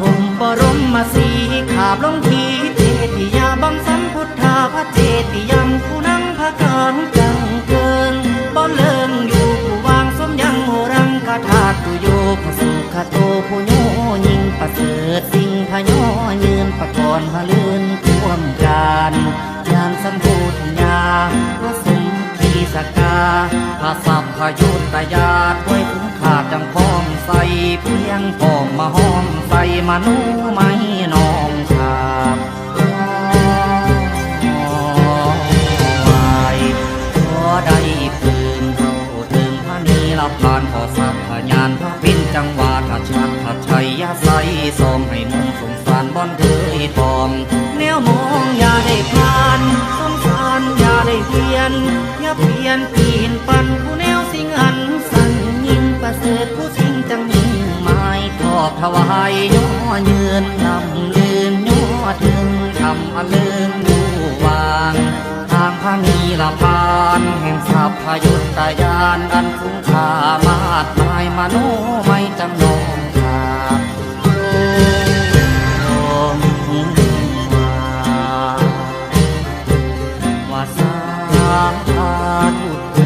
รมมาบลงพีเจติยาบังสัมพุทธาพระเจติยมผู้นั่งพระกลางจังเกิงบ่เลิงอยู่ผู้วางสมยังโหรังคาถาตุโยพระสุขโตผู้โยยิงประเสริฐสิ่งพะโยยืนประกรพะลื่นท่วมการยานสัมพูธญาพระสมขีสกาพระสัพ พยุตยาด้วยคุ้มขาดจังพ้องใส่เพียงพ้องมาห้องใส่มานูไม่นองขาบวายขอได้ปืนเข้าถึงพระนีรับผ่านขอสัพพญานพระพินจังหวาทัดชัดทัดชัยยาใสสมให้มุ ย่าเปลี่ยนปีนปันผู้แนวสิ่งอันสั่นยิ่งประเสริฐผู้สิ่งจังยิ่งหมายทอบถวายย่อยืนนำลืนย่อถึงทำอันลืมอยู่วางทางพระนีละพานแห่งสัพพยุตยานอันคุ้มค่ามาดมายมโนไม่จำนานอุ่น